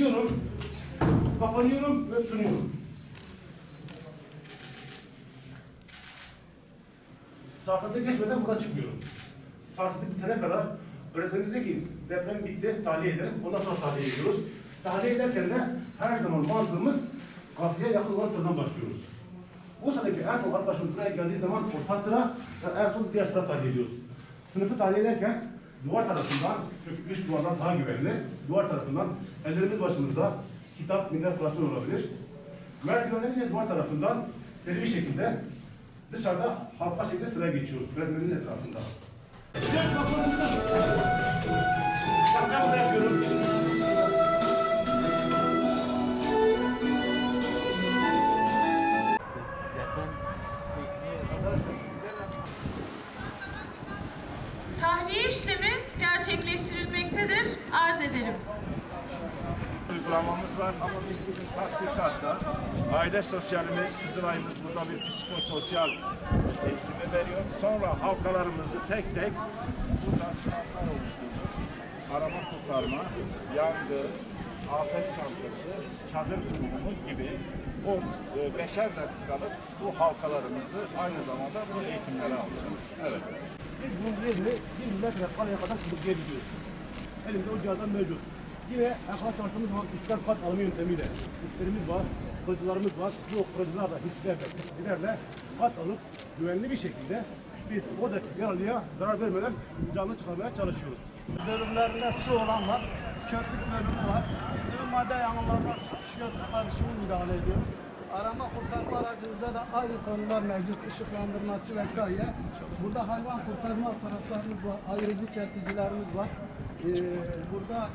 Çıkıyorum. Kapanıyorum ve sunuyorum. Saatinde geçmeden buradan çıkmıyorum. Saatinde bitene kadar öğretmen dedi ki deprem bitti, tahliye edelim. Ondan sonra tahliye ediyoruz. Tahliye ederken de her zaman mantığımız kapıya yakın olan sıradan başlıyoruz. Bu sıradaki en son arkadaşımız buraya geldiği zaman orta sıra ve en son diğer sıra tahliye ediyoruz. Sınıfı tahliye ederken duvar tarafından, üç duvardan daha güvenli, duvar tarafından ellerimiz başımızda kitap, minder, kuratör olabilir. Merdivenlerin duvar tarafından seri bir şekilde dışarıda halka şekilde sıraya geçiyoruz. Öğretmenin etrafında. Cep kapılarında. Bak ben. Uygulamamız var ama biz bugün tatbikatta aile sosyalimiz, Kızılay'ımız burada bir psikososyal eğitimi veriyor. Sonra halkalarımızı tek tek buradan sınavlar oluşturduk. Arama kurtarma, yangın, afet çantası, çadır kurumu gibi o e, beşer dakikalık bu halkalarımızı aynı zamanda bu eğitimlere alacağız. Evet. Biz bunun yerini bir metre kareye kadar sürükleyebiliyoruz. Elimde o cihazlar mevcut. Yine enkaz çalıştığımız zaman üstten kat alma yöntemiyle üstlerimiz var, kırıcılarımız var. Bu kırıcılarla, hislerle, kesicilerle kat alıp güvenli bir şekilde biz oradaki yaralıya zarar vermeden canlı çıkarmaya çalışıyoruz. bölümlerinde su olan var, köprük bölümü var. Sıvı madde yangınlarına su karışımı müdahale ediyoruz. Arama kurtarma aracımızda da aynı konular mevcut, ışıklandırması vesaire. Burada hayvan kurtarma aparatlarımız var, ayırıcı kesicilerimiz var. Ee, burada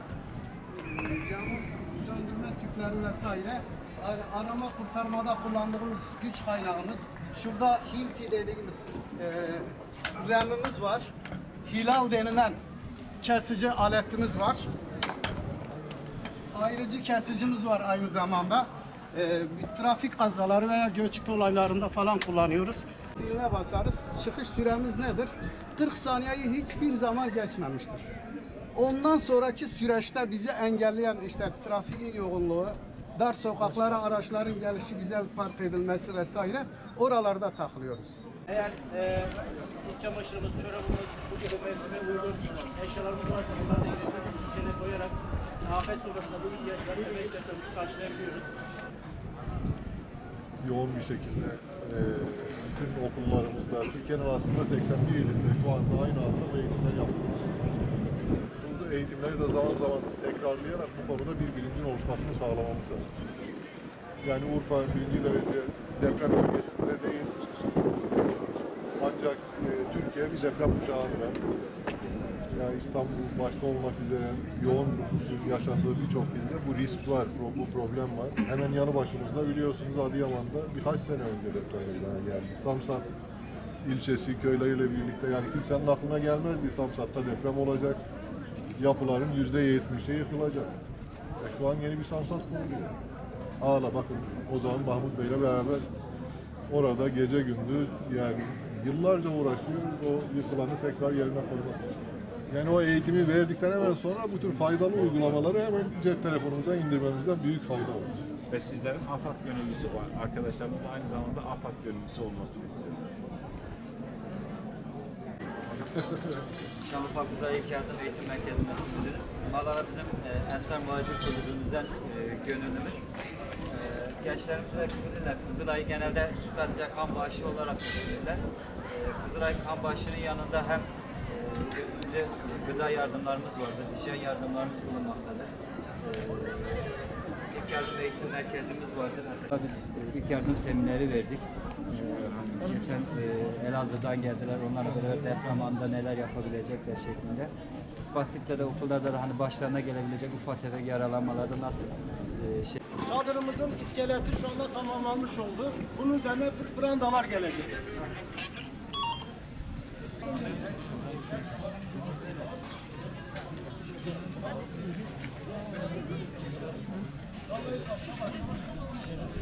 e, yangın söndürme tüpleri vesaire. Yani arama kurtarmada kullandığımız güç kaynağımız. Şurada Hilti dediğimiz e, remimiz var. Hilal denilen kesici aletimiz var. Ayrıcı kesicimiz var aynı zamanda. Bir trafik kazaları veya göçük olaylarında falan kullanıyoruz. Ziline basarız. Çıkış süremiz nedir? 40 saniyeyi hiçbir zaman geçmemiştir. Ondan sonraki süreçte bizi engelleyen işte trafiğin yoğunluğu, dar sokaklara araçların gelişi güzel park edilmesi vesaire oralarda takılıyoruz. Eğer e, iç çamaşırımız, çorabımız bu gibi mevsime uygun eşyalarımız varsa bunları da içine koyarak afet sonrasında bu ihtiyaçları ve ihtiyaçlarımızı karşılayabiliyoruz. yoğun bir şekilde e, bütün okullarımızda, Türkiye'nin aslında 81 ilinde şu anda aynı anda bu eğitimler yapılıyor. Eğitimleri de zaman zaman tekrarlayarak bu konuda bir bilincin oluşmasını sağlamamız lazım. Yani Urfa birinci derece deprem bölgesinde değil, ancak e, Türkiye bir deprem kuşağında. Yani İstanbul başta olmak üzere yoğun nüfusun yaşandığı birçok ilde bu risk var, bu problem var. Hemen yanı başımızda biliyorsunuz Adıyaman'da birkaç sene önce deprem meydana geldi. Samsat ilçesi köyleriyle birlikte yani kimsenin aklına gelmezdi Samsat'ta deprem olacak. Yapıların yüzde yetmişe yıkılacak. E şu an yeni bir Samsat kuruluyor. Hala bakın o zaman Mahmut Bey'le beraber orada gece gündüz yani yıllarca uğraşıyoruz o yıkılanı tekrar yerine koymak için. Yani o eğitimi verdikten hemen sonra bu tür faydalı uygulamaları hemen cep telefonumuza indirmemizden büyük fayda olur. Ve sizlerin AFAD gönüllüsü. Arkadaşlarımız da aynı zamanda AFAD gönüllüsü olmasını istiyorum. Şanlıurfa Kızılay İlk Yardım Eğitim Merkezi Mesut Müdürü. Mallara bizim e, Ensar Muhacir Kulübümüzden e, gönüllümüz. E, gençlerimiz de bilirler. Kızılay'ı genelde sadece kan bağışı olarak düşünürler. E, Kızılay kan bağışının yanında hem e, gönüllü gıda yardımlarımız vardır, hijyen yardımlarımız bulunmaktadır. E, İlk yardım eğitim merkezimiz vardır. Biz e, ilk yardım semineri verdik. E, Geçen e, Elazığ'dan geldiler. Onlarla beraber deprem anında neler yapabilecekler şeklinde. Basitte de okullarda da hani başlarına gelebilecek ufak tefek yaralanmalarda nasıl e, şey Çadırımızın iskeleti şu anda tamamlanmış oldu. Bunun üzerine brandalar gelecek.